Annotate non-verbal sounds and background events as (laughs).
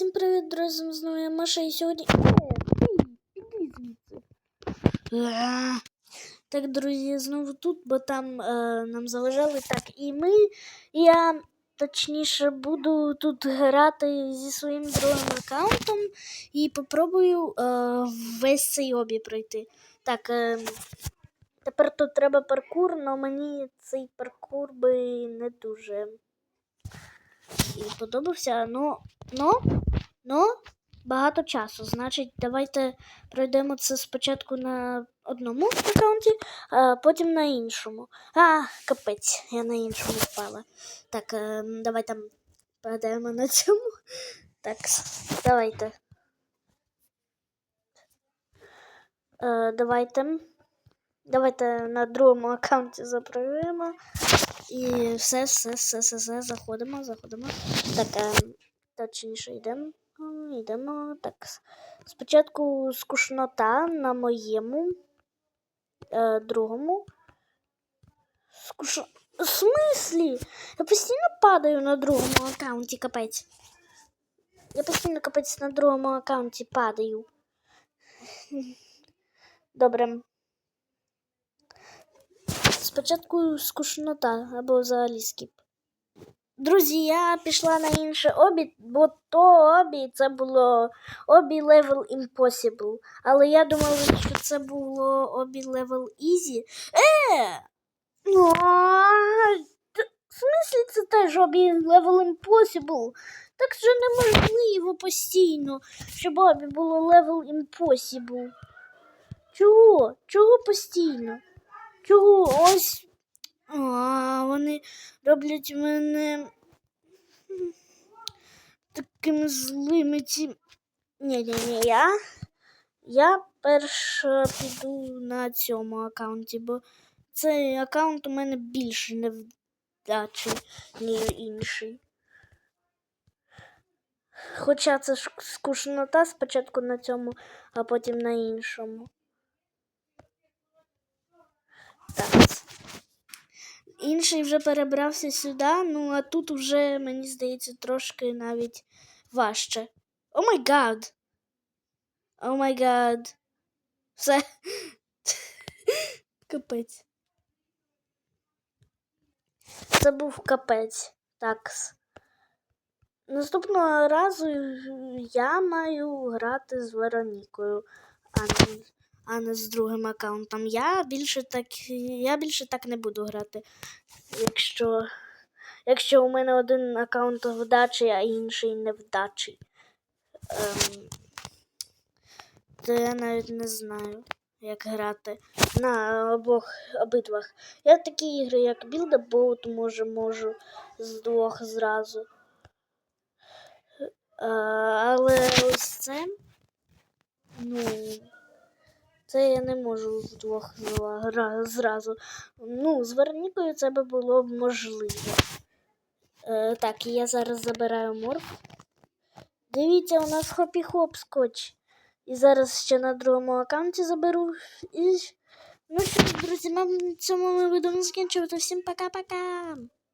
Всім привіт, друзі, знову я Маша і сьогодні. Е, іди звідси. Е. Так, друзі, знову тут, бо там е, нам заважали так і ми. Я точніше буду тут грати зі своїм другим аккаунтом і попробую е, весь цей обі пройти. Так, е, тепер тут треба паркур, але мені цей паркур би не дуже і подобався. Ну, ну, ну, багато часу. Значить, давайте пройдемо це спочатку на одному аккаунті, а потім на іншому. А, капець, я на іншому впала. Так, е, давай там на цьому. Так, давайте. Е, давайте. Давайте на другому аккаунті запровуємо. І все, все, все, все, все, заходимо, заходимо. Так, е, точніше йдемо. Йдемо. Так. Спочатку скучнота на моєму е, другому. Скуш... В смислі? Я постійно падаю на другому аккаунті, капець. Я постійно капець на другому аккаунті падаю. Добре. Спочатку скучнота або взагалі скіп. Друзі, я пішла на інше обі, бо то обі це було обі Level Impossible. Але я думала, що це було обі Level Easy. Е! Ну, в смислі це теж обі Level Impossible? Так же неможливо постійно, щоб обі було Level Impossible. Чого? Чого постійно? Чого? Ось. А, вони роблять мене такими злими ці. Ні, ні, ні, я. Я перша піду на цьому аккаунті, бо цей аккаунт у мене більше невдачі, ніж інший. Хоча це ж скучнота спочатку на цьому, а потім на іншому. Так. Інший вже перебрався сюди, ну а тут вже, мені здається, трошки навіть важче. О май гад! О май гад! Все. (laughs) Капець. Це був капець. Так. Наступного разу я маю грати з Веронікою, а не, а не з другим аккаунтом. Я більше так, я більше так не буду грати. Якщо, якщо у мене один аккаунт вдачі, а інший невдачі. Ем, то я навіть не знаю, як грати на обох обидвах. Я такі ігри, як Build a Boat, може, можу з двох зразу. Е, але ось це. Ну. Це я не можу вдвох зразу. Ну, з Веронікою це би було б можливо. Е, так, я зараз забираю морф. Дивіться, у нас хопі-хоп скотч. І зараз ще на другому аккаунті заберу. І... Ну що друзі, на цьому ми будемо закінчувати. Всім пока-пока!